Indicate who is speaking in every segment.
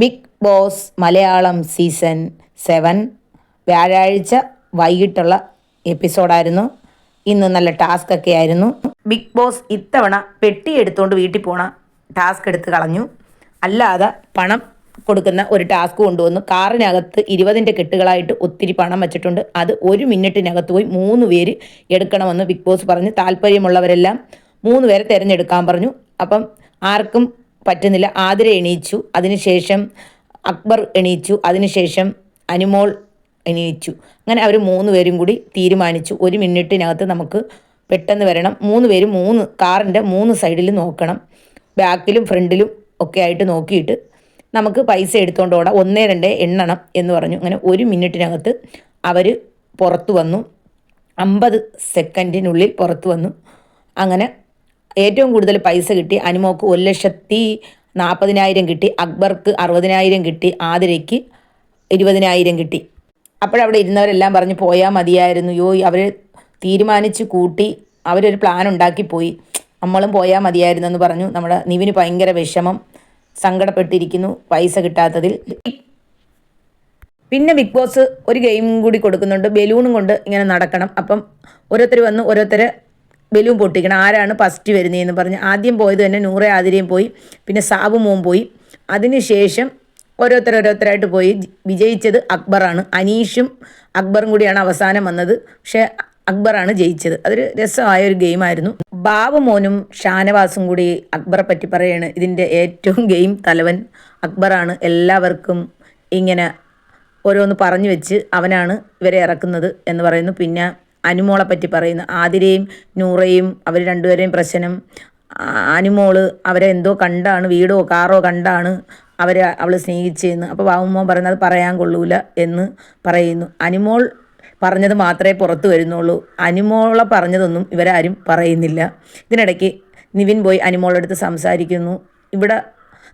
Speaker 1: Bigg Boss Malayalam season seven വ്യാഴാഴ്ച വൈകിട്ടുള്ള എപ്പിസോഡായിരുന്നു. ഇന്ന് നല്ല ടാസ്ക് ഒക്കെ ആയിരുന്നു. ബിഗ് ബോസ് ഇത്തവണ പെട്ടി എടുത്തുകൊണ്ട് വീട്ടിൽ പോണ ടാസ്ക് എടുത്ത് കളഞ്ഞു. അല്ലാതെ പണം കൊടുക്കുന്ന ഒരു ടാസ്ക് കൊണ്ടുവന്നു. കാറിനകത്ത് ഇരുപതിന്റെ കെട്ടുകളായിട്ട് ഒത്തിരി പണം വെച്ചിട്ടുണ്ട്. അത് ഒരു മിനിറ്റിനകത്ത് പോയി മൂന്ന് പേര് എടുക്കണമെന്ന് ബിഗ് ബോസ് പറഞ്ഞു. താല്പര്യമുള്ളവരെല്ലാം മൂന്ന് പേരെ തിരഞ്ഞെടുക്കാൻ പറഞ്ഞു. അപ്പം ആർക്കും പറ്റുന്നില്ല. ആതിര എണീച്ചു. അതിനുശേഷം അക്ബർ എണീച്ചു. അതിനുശേഷം അനുമോൾ എണീച്ചു. അങ്ങനെ അവർ മൂന്ന് പേരും കൂടി തീരുമാനിച്ചു. ഒരു മിനിറ്റിനകത്ത് നമുക്ക് പെട്ടെന്ന് വരണം. മൂന്ന് പേരും മൂന്ന് കാറിന്റെ മൂന്ന് സൈഡിൽ നോക്കണം. ബാക്കിലും ഫ്രണ്ടിലും ഒക്കെ ആയിട്ട് നോക്കിയിട്ട് നമുക്ക് പൈസ എടുത്തുകൊണ്ട് ഓടാം. ഒന്നേ രണ്ടേ എണ്ണണം എന്ന് പറഞ്ഞു. അങ്ങനെ ഒരു മിനിറ്റിനകത്ത് അവർ പുറത്തു വന്നു. അമ്പത് സെക്കൻഡിനുള്ളിൽ പുറത്തു വന്നു. അങ്ങനെ ഏറ്റവും കൂടുതൽ പൈസ കിട്ടി അനുമോക്ക് ഒരു ലക്ഷത്തി നാൽപ്പതിനായിരം കിട്ടി അക്ബർക്ക് അറുപതിനായിരം കിട്ടി ആതിരയ്ക്ക് ഇരുപതിനായിരം കിട്ടി. അപ്പോഴവിടെ ഇരുന്നവരെല്ലാം പറഞ്ഞ് പോയാൽ മതിയായിരുന്നു. യോ അവർ തീരുമാനിച്ച് കൂട്ടി അവരൊരു പ്ലാൻ ഉണ്ടാക്കി പോയി നമ്മളും പോയാൽ മതിയായിരുന്നു എന്ന് പറഞ്ഞു. നമ്മുടെ നിവിന് ഭയങ്കര വിഷമം സങ്കടപ്പെട്ടിരിക്കുന്നു പൈസ കിട്ടാത്തതിൽ. പിന്നെ ബിഗ് ബോസ് ഒരു ഗെയിം കൂടി കൊടുക്കുന്നുണ്ട്. ബലൂണും കൊണ്ട് ഇങ്ങനെ നടക്കണം. അപ്പം ഓരോരുത്തർ വന്ന് ഓരോരുത്തർ ബലൂൺ പൊട്ടിക്കണം. ആരാണ് ഫസ്റ്റ് വരുന്നതെന്ന് പറഞ്ഞ് ആദ്യം പോയത് തന്നെ നൂറെ ആതിരയും പോയി പിന്നെ സാബു മോൻ പോയി. അതിനുശേഷം ഓരോരുത്തർ ഓരോരുത്തരായിട്ട് പോയി. വിജയിച്ചത് അക്ബറാണ്. അനീഷും അക്ബറും കൂടിയാണ് അവസാനം വന്നത്. പക്ഷേ അക്ബറാണ് ജയിച്ചത്. അതൊരു രസമായ ഒരു ഗെയിമായിരുന്നു ബാബു മോനും ഷാനവാസും കൂടി അക്ബറെ പറ്റി പറയാണ്. ഇതിന്റെ ഏറ്റവും ഗെയിം തലവൻ അക്ബറാണ്. എല്ലാവർക്കും ഇങ്ങനെ ഓരോന്ന് പറഞ്ഞു വെച്ച് അവനാണ് ഇവരെ ഇറക്കുന്നത് എന്ന് പറയുന്നു. പിന്നെ അനുമോളെ പറ്റി പറയുന്നു. ആതിരയും നൂറയും അവർ രണ്ടുപേരെയും പ്രശ്നം. അനുമോൾ അവരെ എന്തോ കണ്ടാണ് വീടോ കാറോ കണ്ടാണ് അവരെ അവൾ സ്നേഹിച്ചെന്ന്. അപ്പോൾ വാവുമോൻ പറയുന്നത് പറയാൻ കൊള്ളൂല എന്ന് പറയുന്നു. അനുമോൾ പറഞ്ഞത് മാത്രമേ പുറത്തു വരുന്നുള്ളൂ. അനുമോളെ പറഞ്ഞതൊന്നും ഇവരാരും പറയുന്നില്ല. ഇതിനിടയ്ക്ക് നിവിൻ പോയി അനുമോളെടുത്ത് സംസാരിക്കുന്നു. ഇവിടെ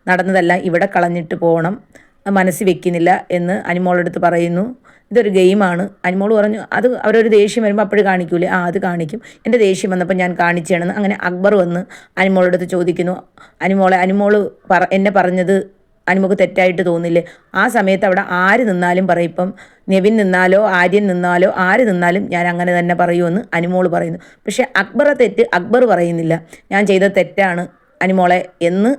Speaker 1: നടന്നതെല്ലാം ഇവിടെ കളഞ്ഞിട്ട് പോകണം മനസ്സിൽ വെക്കുന്നില്ല എന്ന് അനുമോളെടുത്ത് പറയുന്നു. ഇതൊരു ഗെയിമാണ്. അനുമോൾ പറഞ്ഞു അത് അവരൊരു ദേഷ്യം വരുമ്പോൾ അപ്പോഴും കാണിക്കൂലേ? ആ അത് കാണിക്കും. എന്റെ ദേഷ്യം വന്നപ്പോൾ ഞാൻ കാണിച്ചേണെന്ന് അങ്ങനെ അക്ബർ വന്ന് അനുമോളെടുത്ത് ചോദിക്കുന്നു. അനുമോളെ അനുമോൾ പറ എന്നെ പറഞ്ഞത് അനുമുക്ക് തെറ്റായിട്ട് തോന്നില്ലേ? ആ സമയത്ത് അവിടെ ആര് നിന്നാലും പറയും. ഇപ്പം നെവിൻ നിന്നാലോ ആര്യൻ നിന്നാലോ ആര് നിന്നാലും ഞാൻ അങ്ങനെ തന്നെ പറയുമെന്ന് അനുമോൾ പറയുന്നു. പക്ഷേ അക്ബറെ തെറ്റ് അക്ബർ പറയുന്നില്ല. ഞാൻ ചെയ്ത തെറ്റാണ് അനുമോളെ എന്ന്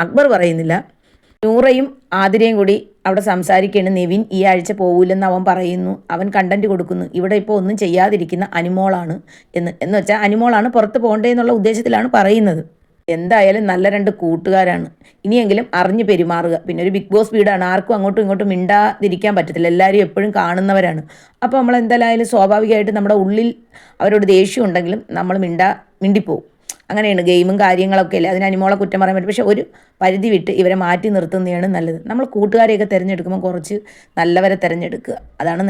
Speaker 1: അക്ബർ പറയുന്നില്ല. നൂറയും ആതിരയും കൂടി അവിടെ സംസാരിക്കുകയാണ് നെവിൻ ഈ ആഴ്ച പോകില്ലെന്ന് അവൻ പറയുന്നു. അവൻ കണ്ടന്റ് കൊടുക്കുന്നു. ഇവിടെ ഇപ്പോൾ ഒന്നും ചെയ്യാതിരിക്കുന്ന അനുമോളാണ് എന്ന്. എന്ന് വെച്ചാൽ അനുമോളാണ് പുറത്ത് പോകണ്ടേ എന്നുള്ള ഉദ്ദേശത്തിലാണ് പറയുന്നത്. എന്തായാലും നല്ല രണ്ട് കൂട്ടുകാരാണ്. ഇനിയെങ്കിലും അറിഞ്ഞു പെരുമാറുക. പിന്നെ ഒരു ബിഗ് ബോസ് വീടാണ്. ആർക്കും അങ്ങോട്ടും ഇങ്ങോട്ടും മിണ്ടാതിരിക്കാൻ പറ്റത്തില്ല. എല്ലാവരും എപ്പോഴും കാണുന്നവരാണ്. അപ്പോൾ നമ്മൾ എന്തായാലും സ്വാഭാവികമായിട്ട് നമ്മുടെ ഉള്ളിൽ അവരോട് ദേഷ്യം ഉണ്ടെങ്കിലും നമ്മൾ മിണ്ടാ മിണ്ടിപ്പോവും. അങ്ങനെയാണ് ഗെയിമും കാര്യങ്ങളൊക്കെ അല്ലേ? അതിന് അനിമോളെ കുറ്റം പറയാൻ പറ്റും. പക്ഷേ ഒരു പരിധി വിട്ട് ഇവരെ മാറ്റി നിർത്തുന്നതാണ് നല്ലത്. നമ്മൾ കൂട്ടുകാരെയൊക്കെ തിരഞ്ഞെടുക്കുമ്പോൾ കുറച്ച് നല്ലവരെ തിരഞ്ഞെടുക്കുക. അതാണ്